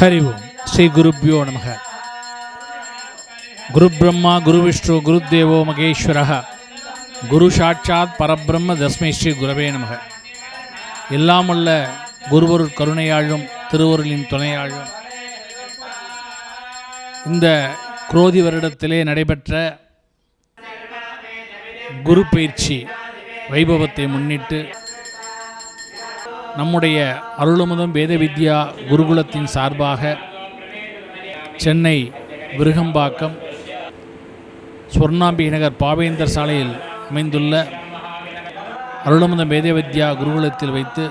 ஹரி ஓம் ஸ்ரீ குருப்பியோ நமக குரு பிரம்மா குரு விஷ்ணு குரு தேவோ மகேஸ்வர குரு சாட்சாத் பரபிரம்ம தஸ்மை ஸ்ரீ குரவே நமக எல்லாம் உள்ள குருவருட் கருணையாழும் திருவருளின் துணையாழும் இந்த குரோதி வருடத்திலே நடைபெற்ற குரு பயிற்சி வைபவத்தை முன்னிட்டு நம்முடைய அருளமுதம் வேத வித்யா குருகுலத்தின் சார்பாக சென்னை விருகம்பாக்கம் ஸ்வர்ணாம்பிகை நகர் பாவேந்தர் சாலையில் அமைந்துள்ள அருளமுதம் வேத வித்யா குருகுலத்தில் வைத்து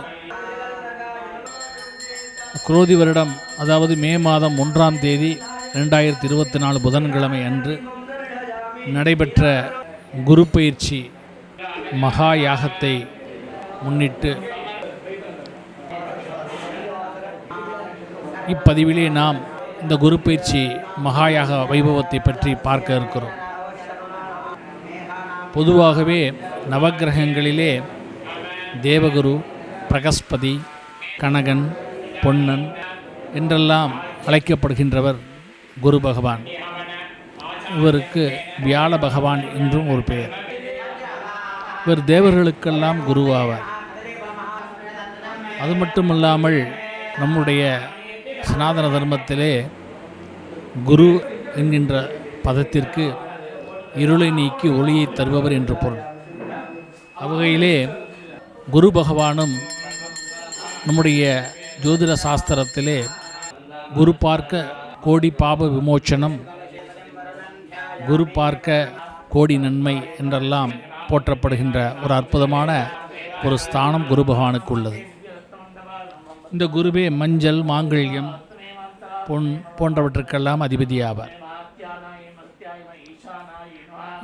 குரோதி வருடம் அதாவது மே மாதம் ஒன்றாம் தேதி ரெண்டாயிரத்தி இருபத்தி நாலு புதன்கிழமை அன்று நடைபெற்ற குரு பயிற்சி மகா யாகத்தை முன்னிட்டு இப்பதிவிலே நாம் இந்த குரு பயிற்சி மகாயாக வைபவத்தை பற்றி பார்க்க இருக்கிறோம். பொதுவாகவே நவக்கிரகங்களிலே தேவகுரு பிரகஸ்பதி கனகன் பொன்னன் என்றெல்லாம் அழைக்கப்படுகின்றவர் குரு பகவான். இவருக்கு வியாழ பகவான் என்றும் ஒரு பெயர். இவர் தேவர்களுக்கெல்லாம் குருவாவார். அது மட்டுமல்லாமல் நம்முடைய சனாதன தர்மத்திலே குரு என்கின்ற பதத்திற்கு இருளை நீக்கி ஒளியை தருபவர் என்று பொருள். அவ்வகையிலே குரு பகவானும் நம்முடைய ஜோதிட சாஸ்திரத்திலே குரு பார்க்க கோடி பாப விமோச்சனம் குரு பார்க்க கோடி நன்மை என்றெல்லாம் போற்றப்படுகின்ற ஒரு அற்புதமான ஒரு ஸ்தானம் குரு பகவானுக்கு உள்ளது. இந்த குருவே மஞ்சள் மாங்கல்யம் பொன் போன்றவற்றுக்கெல்லாம் அதிபதியாவார்.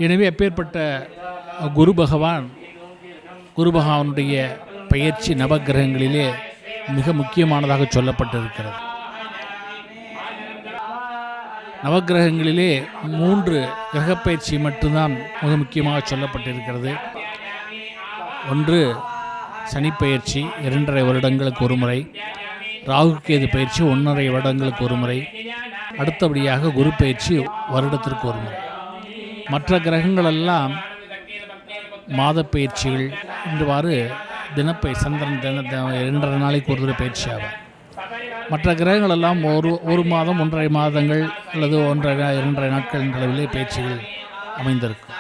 எனவே அப்பேற்பட்ட குரு பகவான் குரு பகவானுடைய பயிற்சி நவக்கிரகங்களிலே மிக முக்கியமானதாக சொல்லப்பட்டிருக்கிறது. நவக்கிரகங்களிலே மூன்று கிரகப்பயிற்சி மட்டும்தான் மிக முக்கியமாக சொல்லப்பட்டிருக்கிறது. ஒன்று சனிப்பயிற்சி இரண்டரை வருடங்களுக்கு ஒரு முறை ராகுகேது பயிற்சி ஒன்றரை வருடங்களுக்கு ஒரு முறை அடுத்தபடியாக குரு பயிற்சி வருடத்திற்கு ஒரு முறை மற்ற கிரகங்களெல்லாம் மாத பயிற்சிகள் இன்றுவாறு தினப்பை சந்திரன் தின இரண்டரை நாளைக்கு ஒரு தடவை பயிற்சி ஆவார். மற்ற கிரகங்களெல்லாம் ஒரு ஒரு மாதம் ஒன்றரை மாதங்கள் அல்லது ஒன்றரை இரண்டரை நாட்கள் என்ற அளவிலே பயிற்சிகள் அமைந்திருக்கும்.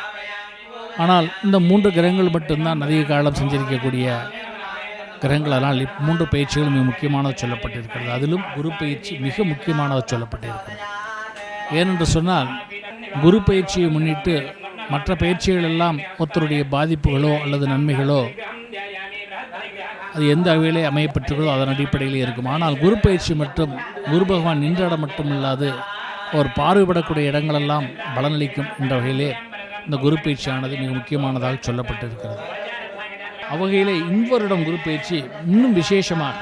ஆனால் இந்த மூன்று கிரகங்கள் மட்டும்தான் அதிக காலம் சஞ்சரிக்கக்கூடிய கிரகங்களால் மூன்று பயிற்சிகள் மிக முக்கியமானது சொல்லப்பட்டிருக்கிறது. அதிலும் குரு பயிற்சி மிக முக்கியமானது சொல்லப்பட்டிருக்கிறது. ஏனென்று சொன்னால் குரு பயிற்சியை முன்னிட்டு மற்ற பயிற்சிகள் எல்லாம் ஒருத்தருடைய பாதிப்புகளோ அல்லது நன்மைகளோ அது எந்த வகையிலே அமையப்பட்டிருக்கிறதோ அதன் அடிப்படையிலே இருக்கும். ஆனால் குரு பயிற்சி மற்றும் குரு பகவான் நின்ற இடம் மட்டும் இல்லாது அவர் பார்வைப்படக்கூடிய இடங்களெல்லாம் பலனளிக்கும் என்ற வகையிலே இந்த குரு பயிற்சியானது மிக முக்கியமானதாக சொல்லப்பட்டிருக்கிறது. அவ்வகையில் இன்வருடம் குரு பயிற்சி இன்னும் விசேஷமாக.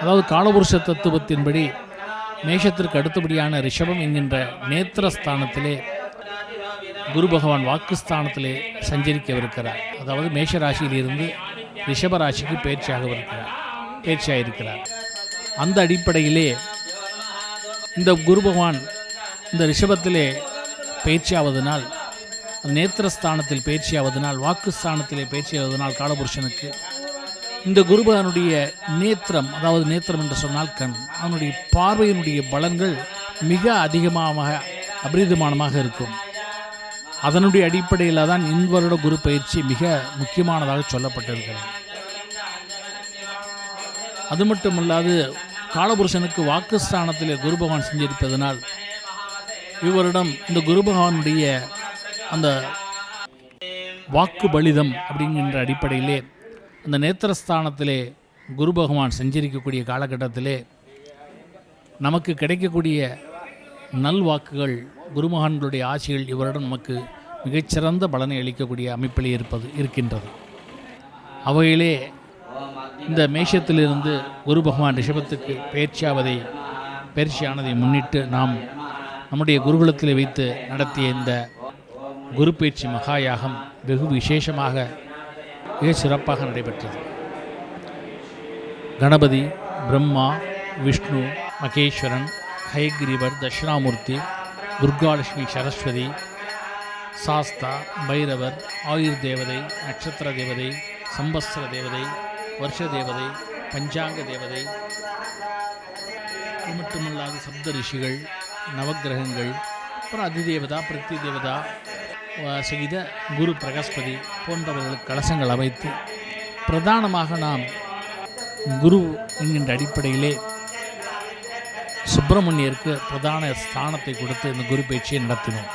அதாவது காலபுருஷ தத்துவத்தின்படி மேஷத்திற்கு அடுத்தபடியான ரிஷபம் என்கின்ற நேத்திரஸ்தானத்திலே குரு பகவான் வாக்குஸ்தானத்திலே சஞ்சரிக்கவிருக்கிறார். அதாவது மேஷ ரிஷபராசிக்கு ரிஷப ராசிக்கு பயிற்சியாகவிருக்கிறார். பயிற்சியாக இருக்கிறார் அந்த அடிப்படையிலே இந்த குரு பகவான் இந்த ரிஷபத்திலே பேச்சியாவதனால் நேத்திரஸ்தானத்தில் பேச்சியாவதனால் வாக்குஸ்தானத்திலே பேச்சியாவதனால் காலபுருஷனுக்கு இந்த குருபகனுடைய நேத்திரம் அதாவது நேத்திரம் என்று சொன்னால் கண் அவனுடைய பார்வையினுடைய பலன்கள் மிக அதிகமாக அபரிதமானமாக இருக்கும். அதனுடைய அடிப்படையில் தான் இன்வருட குரு பயிற்சி மிக முக்கியமானதாக சொல்லப்பட்டிருக்கிறது. அது மட்டுமல்லாது காலபுருஷனுக்கு வாக்குஸ்தானத்திலே குரு பகவான் செஞ்சிருப்பதனால் இவரிடம் இந்த குருபகவானுடைய அந்த வாக்கு பலிதம் அப்படிங்கின்ற அடிப்படையிலே அந்த நேத்திரஸ்தானத்திலே குரு பகவான் செஞ்சிருக்கக்கூடிய காலகட்டத்திலே நமக்கு கிடைக்கக்கூடிய நல்வாக்குகள் குருமகான்களுடைய ஆசைகள் இவரிடம் நமக்கு மிகச்சிறந்த பலனை அளிக்கக்கூடிய அமைப்பிலே இருப்பது இருக்கின்றது. அவையிலே இந்த மேஷத்திலிருந்து குரு பகவான் ரிஷபத்துக்கு பயிற்சியாவதை பயிற்சியானதை முன்னிட்டு நாம் நம்முடைய குருகுலத்தில் வைத்து நடத்திய இந்த குரு பயிற்சி மகாயாகம் வெகு விசேஷமாக மிக சிறப்பாக நடைபெற்றது. கணபதி பிரம்மா விஷ்ணு மகேஸ்வரன் ஹயக்ரீவர் தட்சிணாமூர்த்தி துர்காலட்சுமி சரஸ்வதி சாஸ்தா பைரவர் ஆயுர் தேவதை நட்சத்திர தேவதை சம்பஸ்திர தேவதை வருஷ தேவதை பஞ்சாங்க தேவதை அது மட்டுமல்லாது சப்த ரிஷிகள் நவக்கிரகங்கள் அப்புறம் அதிதேவதா பிரதி தேவதா செய்த குரு பிரகஸ்பதி போன்றவர்களுக்கு கலசங்கள் அமைத்து பிரதானமாக நாம் குரு என்கின்ற அடிப்படையிலே சுப்பிரமணியருக்கு பிரதான ஸ்தானத்தை கொடுத்து இந்த குரு பேச்சியை நடத்தினோம்.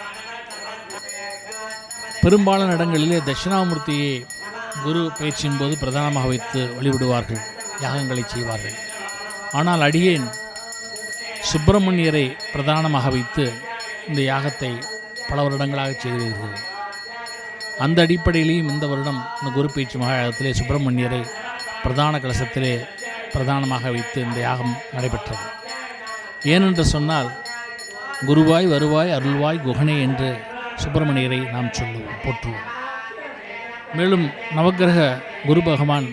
பெரும்பாலான இடங்களிலே தட்சிணாமூர்த்தியை குரு பேச்சின் போது பிரதானமாக வைத்து வழிபடுவார்கள் யாகங்களை செய்வார்கள். ஆனால் அடியேன் சுப்பிரமணியரை பிரதானமாக வைத்து இந்த யாகத்தை பல வருடங்களாக செய்து வருகிறது அந்த அடிப்படையிலேயும் இந்த வருடம் இந்த குரு பேச்சு மகாயாகத்திலே சுப்பிரமணியரை பிரதான கலசத்திலே பிரதானமாக வைத்து இந்த யாகம் நடைபெற்றது. ஏனென்று சொன்னால் குருவாய் வருவாய் அருள்வாய் குகனே என்று சுப்பிரமணியரை நாம் சொல்லுவோம் போற்றுவோம். மேலும் நவக்கிரக குரு பகவான்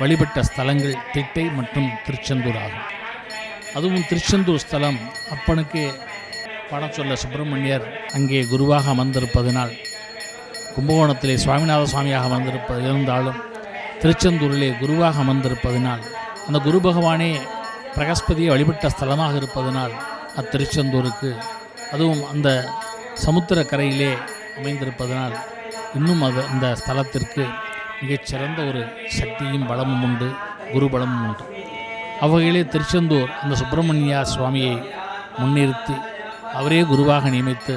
வழிபட்ட ஸ்தலங்கள் திட்டை மற்றும் திருச்செந்தூர் ஆகும். அதுவும் திருச்செந்தூர் ஸ்தலம். அப்பனுக்கு படம் சொல்ல சுப்பிரமணியர் அங்கே குருவாக அமர்ந்திருப்பதனால் கும்பகோணத்திலே சுவாமிநாத சுவாமியாக அமர்ந்திருப்பது இருந்தாலும் திருச்செந்தூரிலே குருவாக அமர்ந்திருப்பதனால் அந்த குரு பகவானே பிரகஸ்பதியை வழிபட்ட ஸ்தலமாக இருப்பதனால் அத்திருச்செந்தூருக்கு அதுவும் அந்த சமுத்திர கரையிலே அமைந்திருப்பதனால் இன்னும் அது அந்த ஸ்தலத்திற்கு மிகச்சிறந்த ஒரு சக்தியும் பலமும் உண்டு குரு பலமும் உண்டு. அவ்வகையிலே திருச்செந்தூர் அந்த சுப்பிரமணியா சுவாமியை முன்னிறுத்தி அவரே குருவாக நியமித்து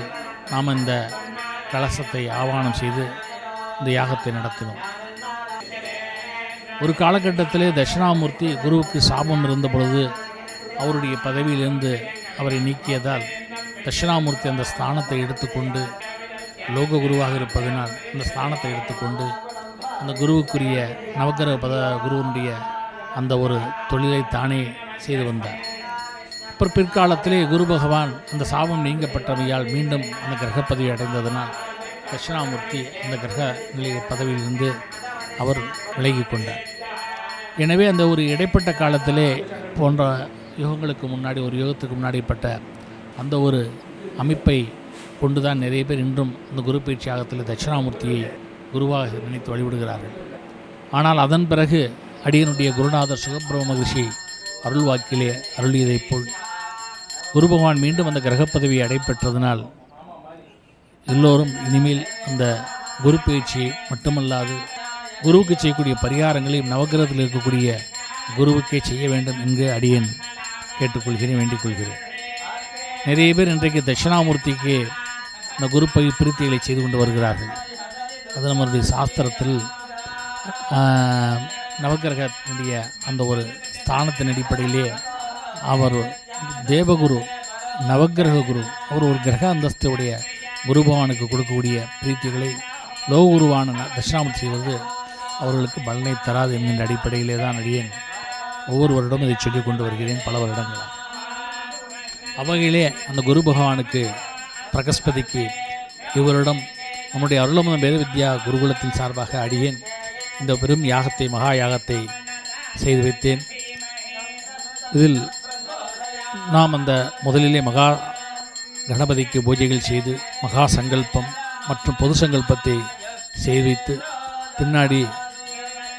நாம் இந்த கலசத்தை ஆவானம் செய்து இந்த யாகத்தை நடத்தினோம். ஒரு காலகட்டத்திலே தட்சிணாமூர்த்தி குருவுக்கு சாபம் இருந்த பொழுது அவருடைய பதவியிலிருந்து அவரை நீக்கியதால் தட்சிணாமூர்த்தி அந்த ஸ்தானத்தை எடுத்துக்கொண்டு லோக குருவாக இருப்பதனால் அந்த ஸ்தானத்தை எடுத்துக்கொண்டு அந்த குருவுக்குரிய நவக்கிரக பத குருவனுடைய அந்த ஒரு தொழிலை தானே செய்து வந்தார். அப்புறம் பிற்காலத்திலே குரு பகவான் அந்த சாபம் நீங்கப்பட்டவையால் மீண்டும் அந்த கிரக பதவி அடைந்ததனால் தட்சிணாமூர்த்தி அந்த கிரக நிலைய பதவியிலிருந்து அவர் விலகி கொண்டார். எனவே அந்த ஒரு இடைப்பட்ட காலத்திலே போன்ற யுகங்களுக்கு முன்னாடி ஒரு யுகத்துக்கு முன்னாடிப்பட்ட அந்த ஒரு அமைப்பை கொண்டு தான் நிறைய பேர் இன்றும் அந்த குரு பயிற்சி தட்சிணாமூர்த்தியை குருவாக நினைத்து வழிபடுகிறார்கள். ஆனால் அதன் பிறகு அடியனுடைய குருநாதர் சுகபிரம மகிழ்ச்சி அருள்வாக்கிலே அருளியதைப் போல். குரு பகவான் மீண்டும் அந்த கிரக பதவியை அடைபெற்றதனால் எல்லோரும் இனிமேல் அந்த குரு பயிற்சியை மட்டுமல்லாது குருவுக்கு செய்யக்கூடிய பரிகாரங்களையும் நவக்கிரகத்தில் இருக்கக்கூடிய குருவுக்கே செய்ய வேண்டும் என்று அடியேன் கேட்டுக்கொள்கிறேன் வேண்டிக் கொள்கிறேன் நிறைய பேர் இன்றைக்கு தட்சிணாமூர்த்திக்கு இந்த குரு பை பிரித்திகளை செய்து கொண்டு வருகிறார்கள். அது நம்மளுடைய சாஸ்திரத்தில் ஆஹ், நவக்கிரகத்தினுடைய அந்த ஒரு ஸ்தானத்தின் அடிப்படையிலே அவர் தேவகுரு நவக்கிரக குரு அவர் ஒரு கிரக அந்தஸ்துடைய குரு பகவானுக்கு கொடுக்கக்கூடிய பிரீத்திகளை லோகுருவான ந- தட்சிணாமூர்த்தி செய்வது அவர்களுக்கு பலனை தராது என்கின்ற அடிப்படையிலே தான் அடியேன். ஒவ்வொரு வருடமும் இதை சொல்லிக் கொண்டு வருகிறேன் பல வருடங்களாக. அவ்வகையிலே அந்த குரு பகவானுக்கு பிரகஸ்பதிக்கு இவரிடம் நம்முடைய அருளமன வேத வித்யா குருகுலத்தின் சார்பாக அடியேன். இந்த பெரும் யாகத்தை மகா யாகத்தை செய்து வைத்தேன். இதில் நாம் அந்த முதலிலே மகா கணபதிக்கு பூஜைகள் செய்து மகா சங்கல்பம் மற்றும் பொது சங்கல்பத்தை செய்து வைத்து பின்னாடி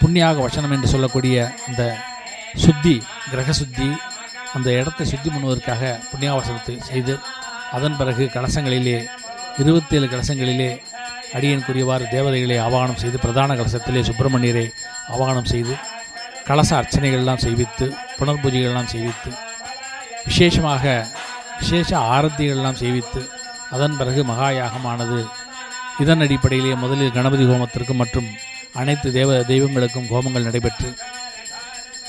புண்ணியாக வசனம் என்று சொல்லக்கூடிய அந்த சுத்தி கிரக சுத்தி அந்த இடத்தை சுத்தி பண்ணுவதற்காக புண்ணியாவசனத்தை செய்து அதன் பிறகு கலசங்களிலே இருபத்தேழு கலசங்களிலே அடியனுக்குரியவாறு தேவதைகளை ஆவாகனம் செய்து பிரதான கலசத்திலே சுப்பிரமணியரை ஆவாகனம் செய்து கலச அர்ச்சனைகள்லாம் செய்வித்து புனர் பூஜைகள்லாம் செய்வித்து விசேஷமாக விசேஷ ஆரத்திகள்லாம் செய்வித்து அதன் பிறகு மகாயாகமானது இதன் அடிப்படையிலே முதலில் கணபதி ஹோமத்திற்கும் மற்றும் அனைத்து தேவ தெய்வங்களுக்கும் ஹோமங்கள் நடைபெற்று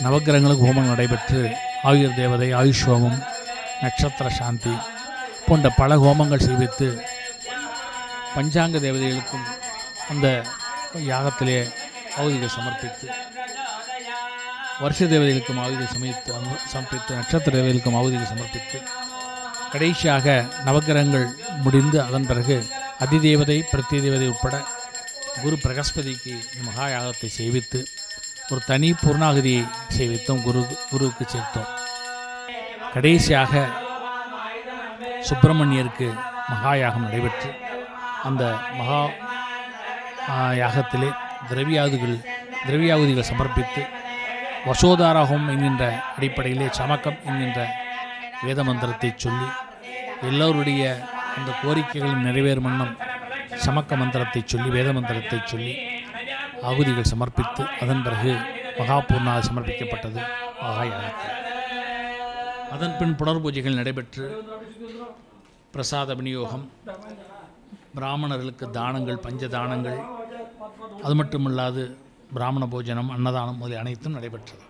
நவக்கிரகங்களுக்கு ஹோமம் நடைபெற்று ஆயுர் தேவதை ஆயுஷ் ஹோமம் நட்சத்திர சாந்தி போன்ற பல ஹோமங்கள் செய்வித்து பஞ்சாங்க தேவதைகளுக்கும் அந்த யாகத்திலே ஆயுதிகள் சமர்ப்பித்து வருஷ தேவதைகளுக்கும் ஆயுதம் சமர்ப்பித்து சமர்ப்பித்து நட்சத்திர தேவதைகளுக்கும் ஆயுதிகள் சமர்ப்பித்து கடைசியாக நவக்கிரகங்கள் முடிந்து அதன் பிறகு அதிதேவதை பிரத்தி தேவதை உட்பட குரு பிரகஸ்பதிக்கு மகா யாகத்தை செய்வித்து ஒரு தனி பூர்ணாகதியை செய்வித்தோம் குரு குருவுக்கு சேர்த்தோம். கடைசியாக சுப்பிரமணியருக்கு மகாயாகம் நடைபெற்று அந்த மகா யாகத்திலே திரவியாதுகள் திரவியாகுதிகள் சமர்ப்பித்து வசோதாராகவும் என்கின்ற அடிப்படையிலே சமக்கம் என்கின்ற வேத மந்திரத்தை சொல்லி எல்லோருடைய அந்த கோரிக்கைகளும் நிறைவேறும் வண்ணம் சமக்க மந்திரத்தை சொல்லி வேத மந்திரத்தை சொல்லி ஆகுதிகள் சமர்ப்பித்து அதன் பிறகு மகாபூர்ணாக சமர்ப்பிக்கப்பட்டது மகா யாகத்தில். அதன் பின் புனர் பூஜைகள் நடைபெற்று பிரசாத விநியோகம் பிராமணர்களுக்கு தானங்கள் பஞ்ச தானங்கள் அது மட்டுமல்லாது பிராமண போஜனம் அன்னதானம் முதலிய அனைத்தும் நடைபெற்றது.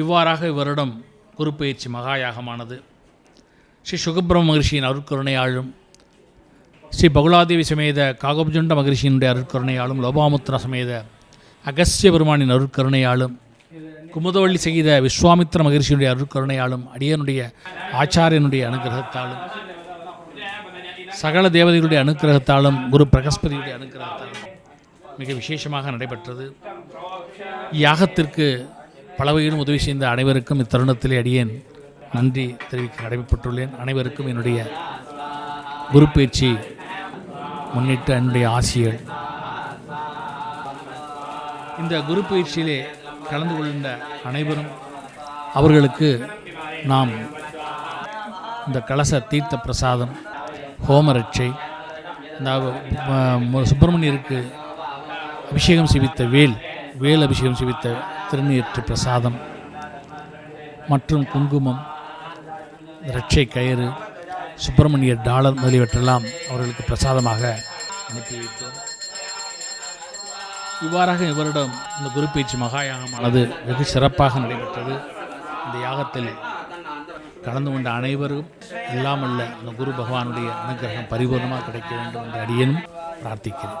இவ்வாறாக இவரிடம் குருப்பெயர்ச்சி மகாயாகமானது. ஸ்ரீ சுகபிரம மகிழ்ச்சியின் அருட்கருணையாளும் ஸ்ரீ பகுலாதேவி சமேத காகபுஜண்ட மகிழ்ச்சியினுடைய அருட்கருணையாலும் லோபாமுத்ரா சமேத அகஸ்ய பெருமானின் அருட்கருணையாலும் குமுதவள்ளி செய்த விஸ்வாமித்ர மகிழ்ச்சியினுடைய அருட்கருணையாலும் அடியனுடைய ஆச்சாரியனுடைய அனுகிரகத்தாலும் சகல தேவதைகளுடைய அனுக்கிரகத்தாலும் குரு பிரகஸ்பதியுடைய அனுக்கிரகத்தாலும் மிக விசேஷமாக நடைபெற்றது. யாகத்திற்கு பலவகையிலும் உதவி செய்த அனைவருக்கும் இத்தருணத்திலே அடியேன் நன்றி தெரிவிக்க கடமைப்பட்டுள்ளேன். அனைவருக்கும் என்னுடைய குரு பயிற்சி முன்னிட்டு என்னுடைய ஆசியல் இந்த குரு பயிற்சியிலே கலந்து கொள்கின்ற அனைவரும் அவர்களுக்கு நாம் இந்த கலச தீர்த்த பிரசாதம் ஹோமரட்சை இந்த சுப்பிரமணியருக்கு அபிஷேகம் செய்வித்த வேல் வேல் அபிஷேகம் செய்வித்த திருநீற்று பிரசாதம் மற்றும் குங்குமம் ரட்சை கயிறு சுப்பிரமணியர் டாலர் முதலியவற்றெல்லாம் அவர்களுக்கு பிரசாதமாக அனுப்பி வைத்தோம். இவ்வாறாக இவரிடம் இந்த குரு மகாயாகமானது வெகு சிறப்பாக நடைபெற்றது. இந்த யாகத்தில் கலந்து கொண்ட அனைவரும் எல்லாம் அல்ல அந்த குரு பகவானுடைய அனுகிரகம் பரிபூர்ணமாக கிடைக்க வேண்டும் என்று அடியனும் பிரார்த்திக்கிறேன்.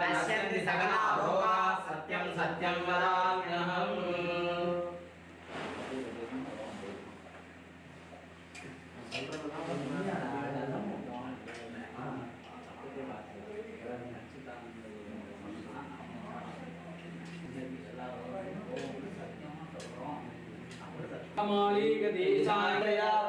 नश्यन्ति सकला भोगा सत्यं सत्यं वदाम्यहम् மாளிகதேசாய